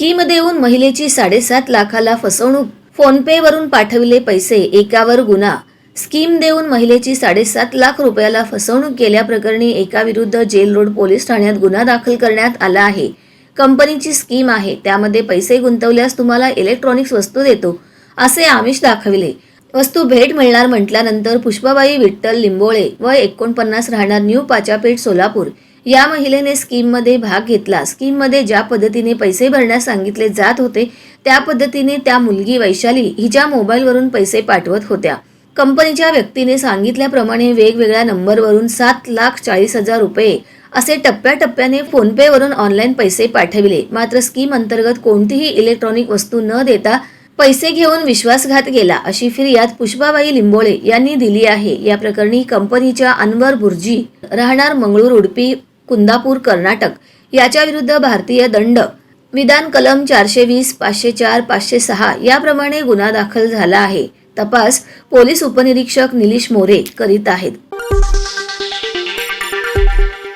Scheme देऊन महिलेची साडेसात लाखाला फसवणूक. फोनपे वरून पाठविले पैसे एकावर गुन्हा. स्कीम देऊन महिलेची साडेसात लाख रुपयाला फसवणूक केल्याप्रकरणी एका विरुद्ध जेल रोड पोलीस ठाण्यात गुन्हा दाखल करण्यात आला आहे. कंपनीची स्कीम आहे त्यामध्ये पैसे गुंतवल्यास तुम्हाला इलेक्ट्रॉनिक्स वस्तू देतो असे आमिष दाखविले. वस्तू भेट मिळणार म्हटल्यानंतर पुष्पाबाई विठ्ठल लिंबोळे व एकोणपन्नास राहणार न्यू पाचापेठ सोलापूर. या महिलेने स्कीममध्ये भाग घेतला. स्कीममध्ये ज्या पद्धतीने पैसे भरण्यास सांगितले जात होते त्या पद्धतीने त्या मुलगी वैशाली हिच्या मोबाईलवरून पैसे पाठवत होत्या. कंपनीच्या व्यक्तीने सांगितल्याप्रमाणे वेगवेगळ्या नंबरवरून सात लाख चाळीस हजार रुपये असे टप्प्याटप्प्याने फोनपेवरून ऑनलाईन पैसे पाठविले. मात्र स्कीम अंतर्गत कोणतीही इलेक्ट्रॉनिक वस्तू न देता पैसे घेऊन विश्वासघात केला अशी फिर्याद पुष्पाबाई लिंबोळे यांनी दिली आहे. या प्रकरणी कंपनीच्या अनवर बुर्जी राहणार मंगळूर उडपी कुंदापूर कर्नाटक. याच्याविरुद्ध भारतीय दंड. विधान कलम चारशे वीस पाचशे चार पाचशे सहा याप्रमाणे गुन्हा दाखल झाला आहे. तपास पोलीस उपनिरीक्षक निलीश मोरे करीत आहेत.